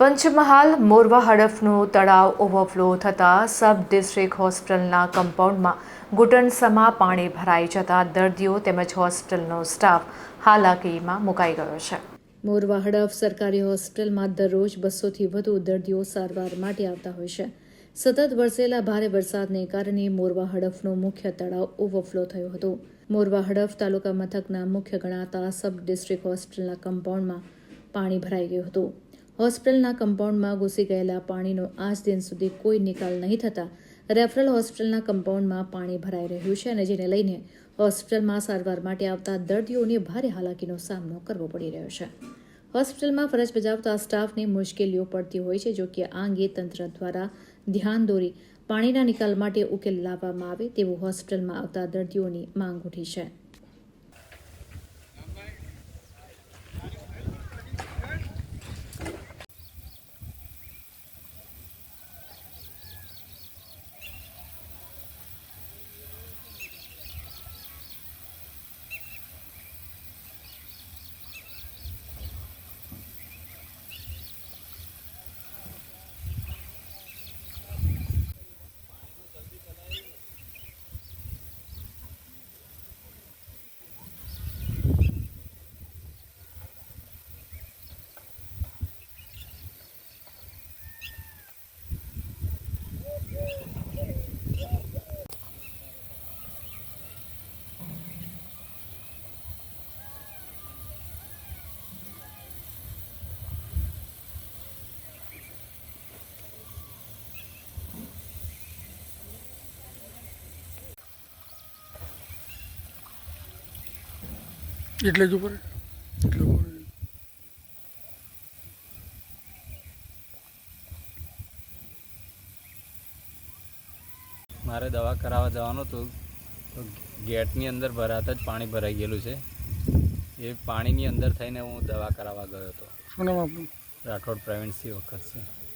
પંચમહાલ, મોરવા હડફનું તળાવ ઓવરફ્લો થતાં sub district હોસ્પિટલના કમ્પાઉન્ડમાં ઘૂંટણસમાં પાણી ભરાઈ જતાં દર્દીઓ તેમજ હોસ્પિટલનો સ્ટાફ હાલાકીમાં મુકાઈ ગયો છે. મોરવા હડફ સરકારી હોસ્પિટલમાં દરરોજ બસોથી વધુ દર્દીઓ સારવાર માટે આવતા હોય છે. સતત વરસેલા ભારે વરસાદને કારણે મોરવા હડફનો મુખ્ય તળાવ ઓવરફ્લો થયો હતો. મોરવા હડફ તાલુકા મથકના મુખ્ય ગણાતા સબ ડિસ્ટ્રિક્ટ હોસ્પિટલના કમ્પાઉન્ડમાં પાણી ભરાઈ ગયું હતું. હોસ્પિટલના કમ્પાઉન્ડમાં ઘૂસી ગયેલા પાણીનો આજ દિન સુધી કોઈ નિકાલ નહીં થતાં રેફરલ હોસ્પિટલના કમ્પાઉન્ડમાં પાણી ભરાઈ રહ્યું છે અને જેને લઈને હોસ્પિટલમાં સારવાર માટે આવતા દર્દીઓને ભારે હાલાકીનો સામનો કરવો પડી રહ્યો છે. હોસ્પિટલમાં ફરજ બજાવતા સ્ટાફને મુશ્કેલીઓ પડતી હોય છે, જો કે આ અંગે તંત્ર દ્વારા ધ્યાન દોરી પાણીના નિકાલ માટે ઉકેલ લાવવામાં આવે તેવું હોસ્પિટલમાં આવતા દર્દીઓની માંગ ઉઠી છે. એટલે જ ઉપર. એટલે ઉપર. મારે દવા કરાવવા જવાનું હતું. તો ગેટની અંદર ભરાતા જ પાણી ભરાઈ ગયેલું છે. એ પાણીની અંદર થઈને હું દવા કરાવવા ગયો હતો. શું નામ આપણું રાઠોડ પ્રવીણસિંહ વખત છે.